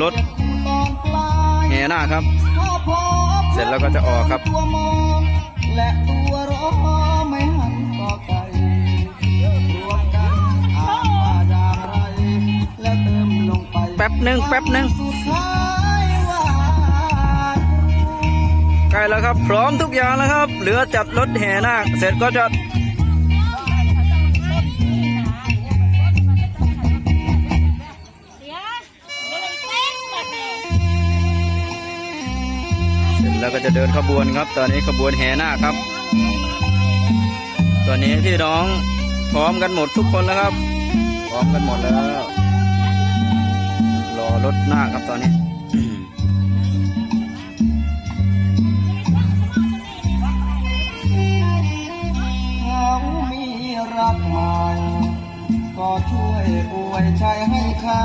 รถแห่หน้าครับ เสร็จแล้วก็จะออกครับตัวมองและตัวรอไม่หันต่อไกลรวมกันอ่านว่าอย่างไรแล้วเติมลงไป แป๊บหนึ่งแป๊บหนึ่งสุดท้ายว่าใกล้แล้วครับ พร้อมทุกอย่างแล้วครับ เหลือจัดรถแห่นาคเสร็จก็จะ แล้วก็จะเดินขบวนครับ ตอนนี้ขบวนแห่น้าครับ ตอนนี้พี่น้องพร้อมกันหมดทุกคนแล้วครับ พร้อมกันหมดแล้ว รอรถนาครับตอนนี้เขามีรักมาก็ช่วยอวยชัยให้เขา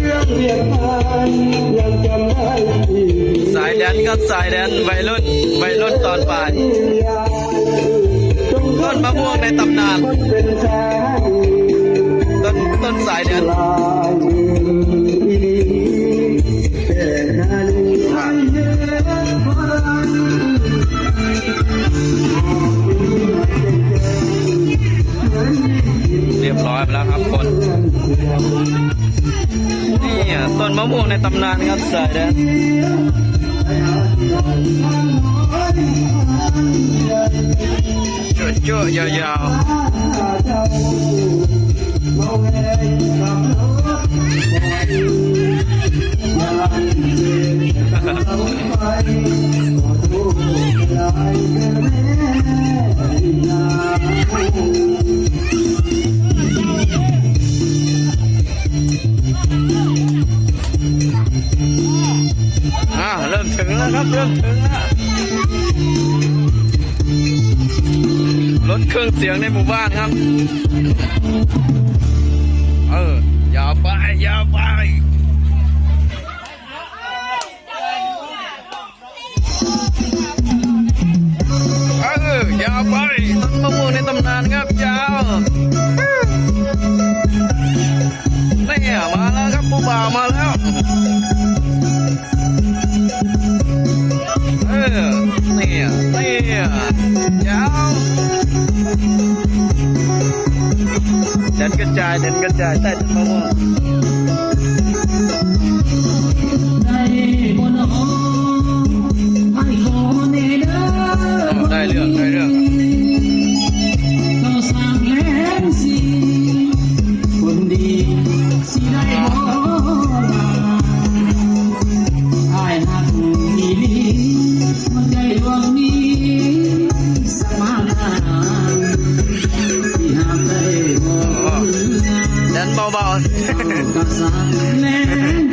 เรื่องเรียนทานยังจำได้ดี แดนครับสายแดนวัยรุ่นวัยรุ่นตอนป่าย ต้นมะม่วงในตำนาน ต้นต้นสายแดนเรียบร้อยไปแล้วครับคนนี่ต้นมะม่วงในตำนานครับสายแดน จ้อะๆยาวๆ ริ่มถึงแล้วครับเริ่มถึงแล้วรถเครื่องเสียงในหมู่บ้านครับ ยาวเดินกระจายเดินกระจายใต้ต้นมะม่วง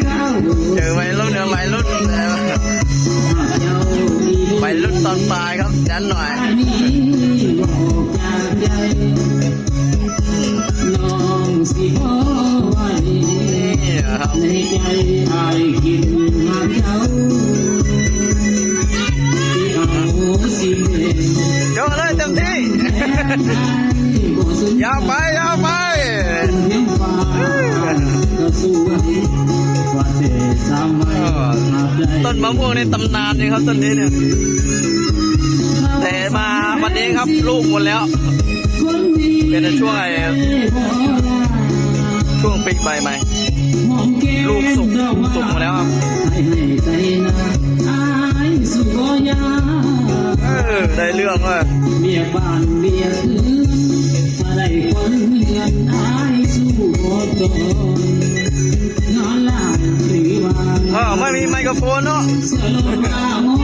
เก้าๆเจอวัยรุ่นเนี่ยวัยรุ่นเออเจ้าอีหลีวัยรุ่นตอนปลายครับดันหน่อยอันนี้บอกจากใจน้องสิบ่ไหวนี่ครับในใจอายคิดหาเจ้าที่เอาสิ่งเด่นโยกเลยเต็มที่บ่สนยาวไปยาวไป ต้นมะม่วงในตำนานนี่ครับต้นนี้เนี่ย แต่มาวันนี้ครับลูกหมดแล้ว เป็นช่วงอ้บ่ลาช่วงปีกใบใหม่ ลูกสุกสุกหมดแล้วครับเออได้เรื่องว่ะเมียบ้านเมียคืนมาได้คนเงินอายสู้บ่อน ว่าอ๋อไม่มีไมโครโฟนเนาะเสือลงมามอ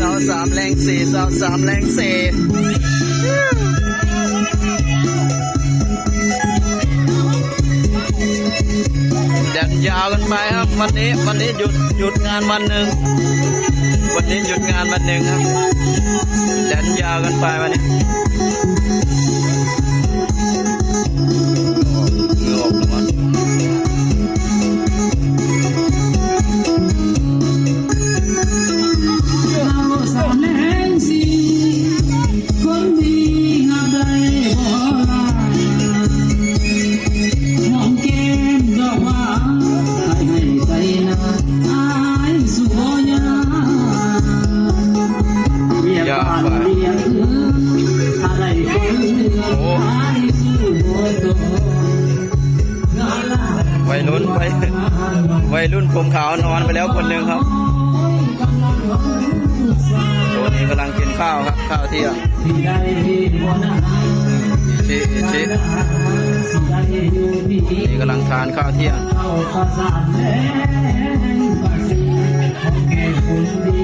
สาวสามแรงสี่สาวสามแรงสี่แดดยาวกันไปครับวันนี้วันนี้หยุดหยุดงานวันหนึ่งวันนี้หยุดงานวันหนึ่งครับแดนยาวกันไปวันนี้ รุ่นผมขาวนอนไปแล้วคนหนึ่งครับตัวนี้กำลังกินข้าวครับข้าวเที่ยงชิอิชิสิได้อยู่ดีนี่กำลังทานข้าวเที่ยงข้าประสานแล้ภาษีของแก่คนดี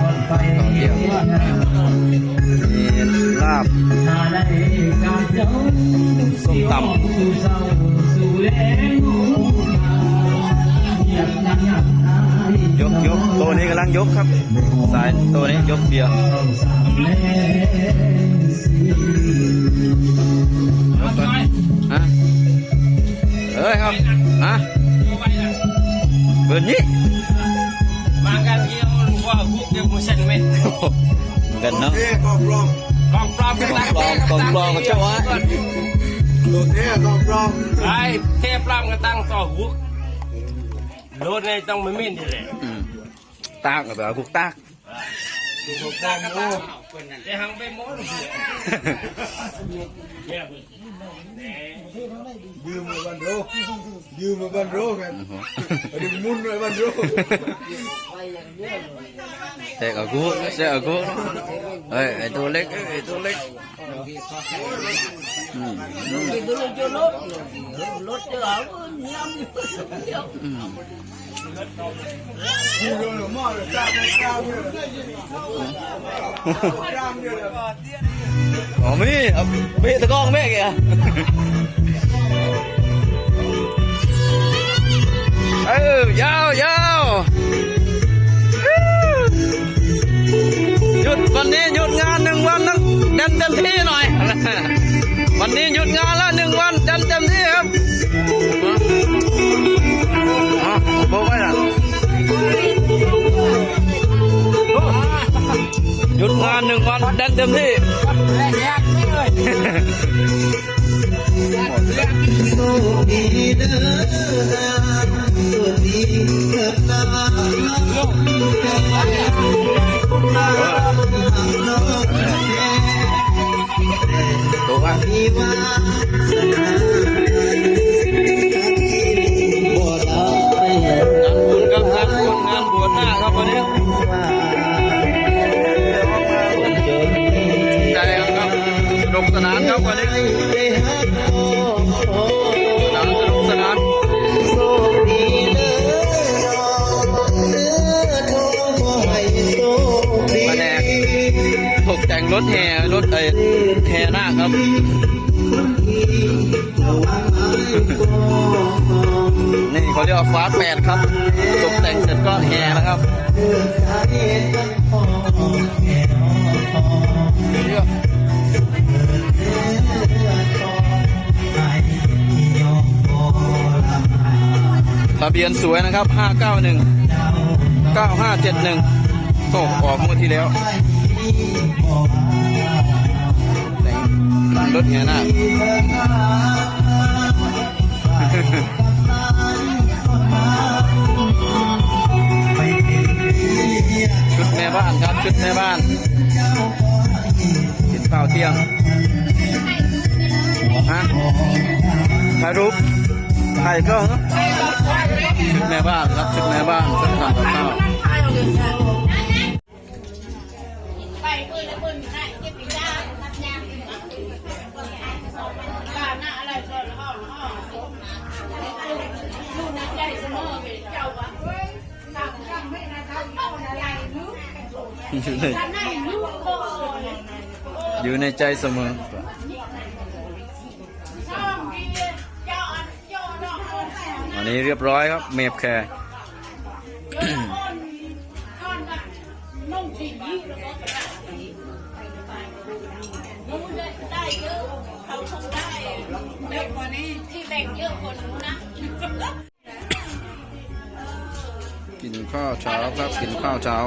ก่อนไปเที่ยวนามีลาบส้มตำ ลังยกครับ สายตัวนี้ยกเบียร์เข้าสามแลสียกก่อนฮะเอ้ยครับฮะเบิร์นนี่ Makan dia orang buah guk dia musan weh. เหมือนกันเนาะ Kong plam กองปลอมกองปลอมกับเจ้าวะ Ai te plam ke tang to guk. Lốt này tông mới min đi lệ. อืมตากแบบกุกตาก Guk tang mu. Te hang be mo lu. ยืมมาบันโรยืมมาบันโรกันดึงมุนไว้บัน โรเด็กกับกูเสียกับกูเฮ้ยไอตัวเล็กเอ้ยไอตัวเล็ก อืมอืมยืมเลยมาเลยจ้างจ้างเลยจ้างเลยอ๋อมีเอาเบะตะกร้องแม่แกเออยาวยาวหยุดวันนี้หยุดงานหนึ่งวันนะเต็มเต็มที่หน่อย วันนี้หยุดงานแล้วหนึ่งวันเต็มเต็มที่ครับอ๋อโบกไว้ละหยุดงานหนึ่งวันเต็มเต็มที่ เด้อสวัสดีเถิดนาน้องถูกอะมีวาสนาบ่ได้ไปเห็นงานบุญครับงานบุญงานบวชหน้าครับวันนี้าคนจนใจครับสนุกสนานครับวันนี้ให้ไปหาโอ้สนาน ถแห่รถเอ้แห่นาคครับนี่เขาเรียกว่าฟ้าแปดครับตกแต่งเสร็จก็แห่นะครับเรียกทะเบียนสวยนะครับ 591 9571โอ้ออกงวดที่แล้ว ต่งรถแห่นาคชุดแม่บ้านครับ ชุดแม่บ้านกินข้าเที่ยงฮะถ่ายรูปถ่ายกล้องชุดแม่บ้านครับชุดแม่บ้านชุดทำกับข้าว ทำได้นึกโอ้ยอยู่ในใจเสมออันเจ้าดอกวันนี้เรียบร้อยครับ เมฟแคร์คนก้อนแบบนุ่งสีนี้แล้วก็กระดาษสีนู้นได้ได้เยอะเขาคงได้เยอะกว่านี้ที่แบ่งเยอะคนนู้นนะกินข้าวเช้าครับ กินข้าวเช้า